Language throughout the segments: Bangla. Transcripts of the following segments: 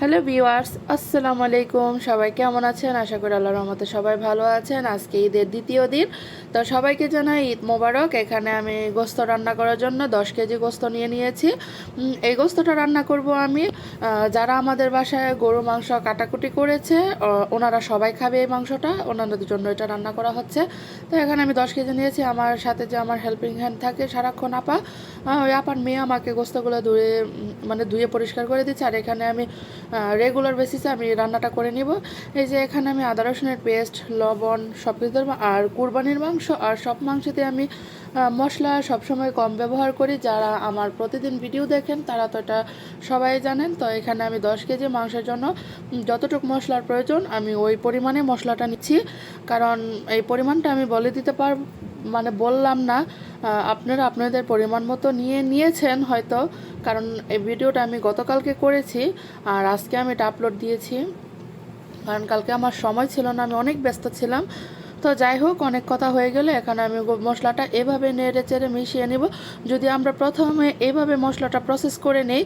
হ্যালো ভিওয়ার্স আসসালামু আলাইকুম। সবাই কেমন আছেন? আশা করি আল্লাহর রহমতে সবাই ভালো আছেন। আজকে ঈদের দ্বিতীয় দিন। তো সবাইকে জানাই ঈদ মোবারক। এখানে আমি গোস্ত রান্না করার জন্য দশ কেজি গোস্ত নিয়ে নিয়েছি। এই গোস্তটা রান্না করব আমি। যারা আমাদের বাসায় গরু, মাংস কাটাকুটি করেছে ওনারা সবাই খাবে এই মাংসটা। ওনাদের জন্য এটা রান্না করা হচ্ছে। তো এখানে আমি দশ কেজি নিয়েছি। আমার সাথে যে আমার হেল্পিং হ্যান্ড থাকে, সারাক্ষণ আপা ওই আপার মেয়ে আমাকে গোস্তগুলো ধুয়ে মানে ধুয়ে পরিষ্কার করে দিচ্ছে। আর এখানে আমি রেগুলার বেসিসে আমি রান্নাটা করে নিব। এই যে এখানে আমি আদা, রসুনের পেস্ট লবণ সব কিছু দেবো। আর কুরবানির মাংস আর সব মাংসতে আমি মশলা সবসময় কম ব্যবহার করি। যারা আমার প্রতিদিন ভিডিও দেখেন, তারা তো এটা সবাই জানেন। তো এখানে আমি দশ কেজি মাংসের জন্য যতটুকু মশলার প্রয়োজন, আমি ওই পরিমাণে মশলাটা নিচ্ছি। কারণ এই পরিমাণটা আমি বলে দিতে পার মানে বললাম না আপনারা আপনাদের পরিমাণ মতো নিয়ে নিয়েছেন হয়তো, কারণ এই ভিডিওটা আমি গতকালকে করেছি আর আজকে আমি এটা আপলোড দিয়েছি। কারণ কালকে আমার সময় ছিল না, আমি অনেক ব্যস্ত ছিলাম। তো যাই হোক, অনেক কথা হয়ে গেলে। এখানে আমি মশলাটা এভাবে নেড়ে চেড়ে মিশিয়ে নেব। যদি আমরা প্রথমে এভাবে মশলাটা প্রসেস করে নেই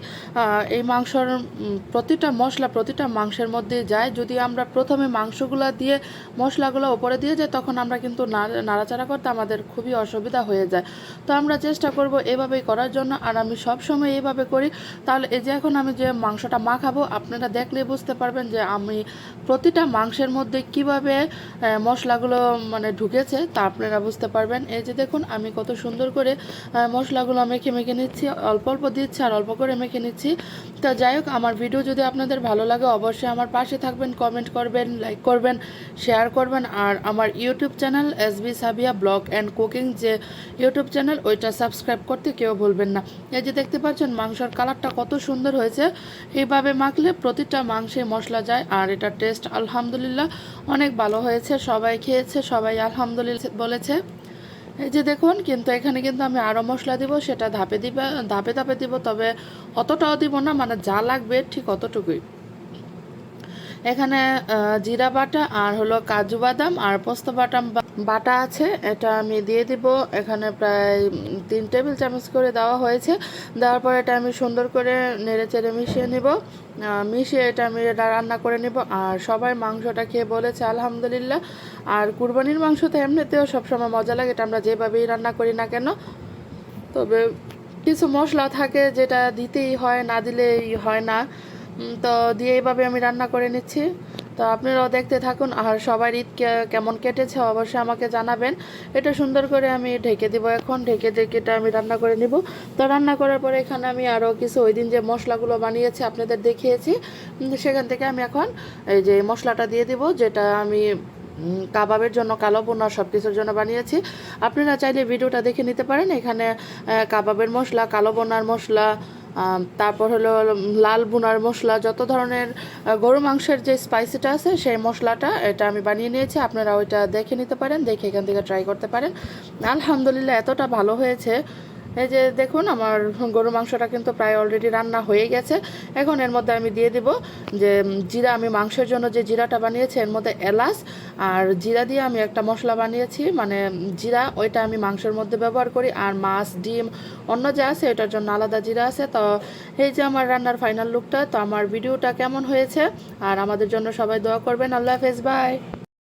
এই মাংসর প্রতিটা মশলা প্রতিটা মাংসের মধ্যে যায়। যদি আমরা প্রথমে মাংসগুলো দিয়ে মশলাগুলো ওপরে দিয়ে যাই, তখন আমরা কিন্তু নাড়া- নাড়াচাড়া করতে আমাদের খুবই অসুবিধা হয়ে যায়। তো আমরা চেষ্টা করব এভাবেই করার জন্য। আর আমি সব সময় এইভাবে করি। তাহলে এই যে এখন আমি যে মাংসটা মাখাবো, আপনারা দেখলেই বুঝতে পারবেন যে আমি প্রতিটা মাংসের মধ্যে কীভাবে মশলাগুলো মানে ঢুকেছে, তা আপনারা বুঝতে পারবেন। এই যে দেখুন, আমি কত সুন্দর করে মশলাগুলো মেখে মেখে নিচ্ছি, অল্প অল্প দিচ্ছি আর অল্প করে মেখে নিচ্ছি। তা যাই হোক, আমার ভিডিও যদি আপনাদের ভালো লাগে, অবশ্যই আমার পাশে থাকবেন কমেন্ট করবেন লাইক করবেন শেয়ার করবেন। আর আমার YouTube channel S B Sabiya blog and cooking যে ইউটিউব চ্যানেল ওইটা সাবস্ক্রাইব করতে কেউ ভুলবেন না। এই যে দেখতে পাচ্ছেন, মাংসর কালারটা কত সুন্দর হয়েছে। এইভাবে মাখলে প্রতিটা মাংসে মশলা যায়, আর এটা টেস্ট আলহামদুলিল্লাহ অনেক ভালো হয়েছে, সবাই খেয়েছে। সবাই আলহামদুলিল্লাহ বলেছে। এই যে দেখুন, কিন্তু এখানে কিন্তু আমি আরও মশলা দিব, সেটা ধাপে দিবে ধাপে ধাপে দিব, তবে অতটাও দিব না মানে যা লাগবে ঠিক অতটুকুই। এখানে জিরা বাটা আর হলো কাজু বাদাম আর পোস্ত বাদাম বা- বাটা আছে। এটা আমি দিয়ে দিব। এখানে প্রায় তিন টেবিল চামচ করে দেওয়া হয়েছে। দেওয়ার পর এটা আমি সুন্দর করে নেড়ে চেড়ে মিশিয়ে নিব। মিশিয়ে এটা আমি রা- রান্না করে নিব। আর সবাই মাংসটা খেয়ে বলেছে, আলহামদুলিল্লাহ। আর কুরবানির মাংস তো এমনিতেও সবসময় মজা লাগে। এটা আমরা যেভাবেই রান্না করি না কেন। তবে কিছু মশলা থাকে যেটা দিতেই হয়, না দিলেই হয় না। তো দিয়ে এইভাবে আমি রান্না করে নিচ্ছি। তো আপনারাও দেখতে থাকুন, আর সবার ঈদ কেমন কেটেছে অবশ্যই আমাকে জানাবেন। এটা সুন্দর করে আমি ঢেকে দিব এখন, ঢেকে ঢেকে এটা আমি রান্না করে নিব। তো রান্না করার পরে এখানে আমি আরও কিছু ওই দিন যে মশলাগুলো বানিয়েছি আপনাদের দেখিয়েছি। সেখান থেকে আমি এখন এই যে মশলাটা দিয়ে দিব, যেটা আমি কাবাবের জন্য, কালো বোনা সব কিছুর জন্য বানিয়েছি। আপনারা চাইলে ভিডিওটা দেখে নিতে পারেন। এখানে কাবাবের মশলা, কালো বোনার মশলা তারপর হলো লাল বুনার মশলা, যত ধরনের গরু মাংসের যে স্পাইসিটা আছে, সেই মশলাটা এটা আমি বানিয়ে নিয়েছি। আপনারা ওইটা দেখে নিতে পারেন, দেখে এখান থেকে ট্রাই করতে পারেন। আলহামদুলিল্লাহ, এতটা ভালো হয়েছে। এই যে দেখুন, আমার গরু মাংসটা কিন্তু প্রায় অলরেডি রান্না হয়ে গেছে। এখন এর মধ্যে আমি দিয়ে দিব যে জিরা। আমি মাংসের জন্য যে জিরাটা বানিয়েছি, এর মধ্যে এলাচ আর জিরা দিয়ে আমি একটা মশলা বানিয়েছি। মানে জিরা, ওইটা আমি মাংসের মধ্যে ব্যবহার করি। আর মাছ, ডিম, অন্য যা আছে, এটার জন্য আলাদা জিরা আছে। তো, এই যে আমার রান্নার ফাইনাল লুকটা তো আমার ভিডিওটা কেমন হয়েছে? আর আমাদের জন্য সবাই দোয়া করবেন। আল্লাহ হাফেজ বাই